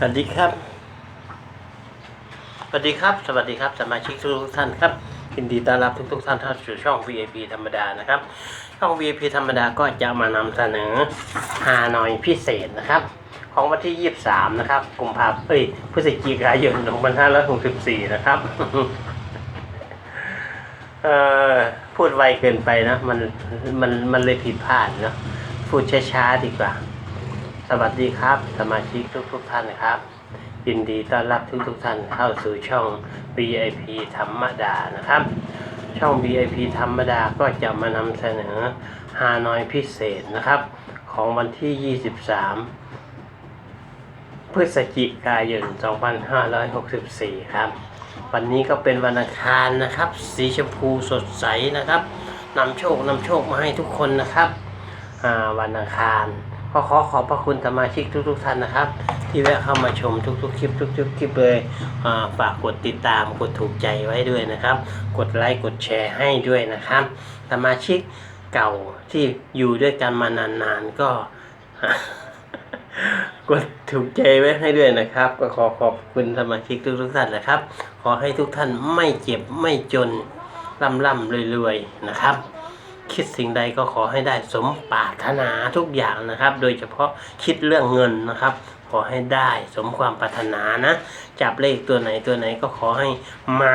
สวัสดีครับ สวัสดีครับ สวัสดีครับ สมาชิกทุกท่านครับยินดีต้อนรับทุกทุกๆท่านเข้าสู่ช่อง VIP ธรรมดานะครับ ช่อง VIP ธรรมดาก็จะมานำเสนอฮานอยพิเศษนะครับ ของวันที่ 23 นะครับกุมภาพันธ์เอ้ยพฤศจิกายน 2564 นะครับ เอ่อพูดไวเกินไปนะ มันมันมันเลยผิดพลาดเนาะพูดช้าๆดีกว่า สวัสดีครับ สมาชิกทุกๆท่านครับ ยินดีต้อนรับทุกๆท่านเข้าสู่ช่อง VIP ธรรมดานะครับ ช่อง VIP ธรรมดาก็จะมานำเสนอฮานอยพิเศษนะครับ ของวันที่ 23 พฤศจิกายน 2564 ครับ วันนี้ก็เป็นวันอังคารนะครับ สีชมพูสดใสนะครับนำโชคนำโชคมาให้ทุกคนนะครับวันอังคาร ก็ขอขอบพระคุณสมาชิกทุก ๆ ท่านนะครับ ที่แวะเข้ามาชมทุกๆคลิปทุกๆคลิปเลยฝากกดติดตามกดถูกใจไว้ด้วยนะครับ กดไลค์กดแชร์ให้ด้วยนะครับ สมาชิกเก่าที่อยู่ด้วยกันมานานๆก็กดถูกใจไว้ให้ด้วยนะครับ ก็ขอขอบคุณสมาชิกทุกๆท่านนะครับ ขอให้ทุกท่านไม่เจ็บไม่จนร่ำร่ำรวยๆนะครับ คิดสิ่งใดก็ขอให้ได้สมปรารถนาทุกอย่างนะครับ โดยเฉพาะคิดเรื่องเงินนะครับ ขอให้ได้สมความปรารถนานะ จับเลขตัวไหนตัวไหนก็ขอให้มา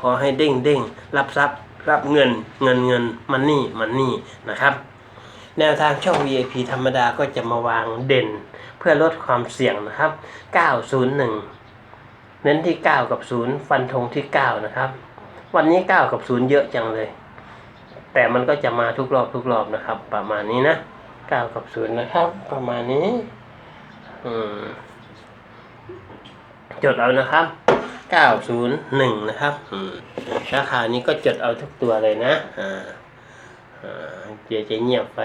ขอให้เด้งเด้งรับทรัพย์รับเงินเงินเงินมันนี่มันนี่นะครับแนวทางช่อง VIP ธรรมดาก็จะมาวางเด่น เพื่อลดความเสี่ยงนะครับ 901 เน้นที่ 9 กับ 0 ฟันธงที่ 9 นะครับ วันนี้ 9 กับ 0 เยอะจังเลย แต่มันก็จะมาทุกรอบทุกรอบนะครับ ประมาณนี้นะเก้ากับศูนย์นะครับ ประมาณนี้ อืมจดเอานะครับเก้าศูนย์หนึ่งนะครับอืมราคานี้ก็จดเอาทุกตัวเลยนะ อ่าอ่าเดี๋ยวจะเงียบไป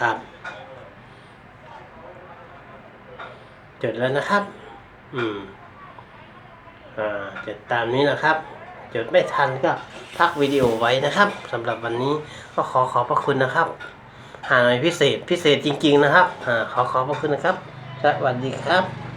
ครับ จดแล้วนะครับ อืม อ่าจดตามนี้นะครับ จดไม่ทันก็พักวิดีโอไว้นะครับสำหรับวันนี้ก็ขอขอบพระคุณนะครับหาหน่อยพิเศษพิเศษจริง ๆ นะครับ อ่า ขอขอบพระคุณนะครับ สวัสดีครับ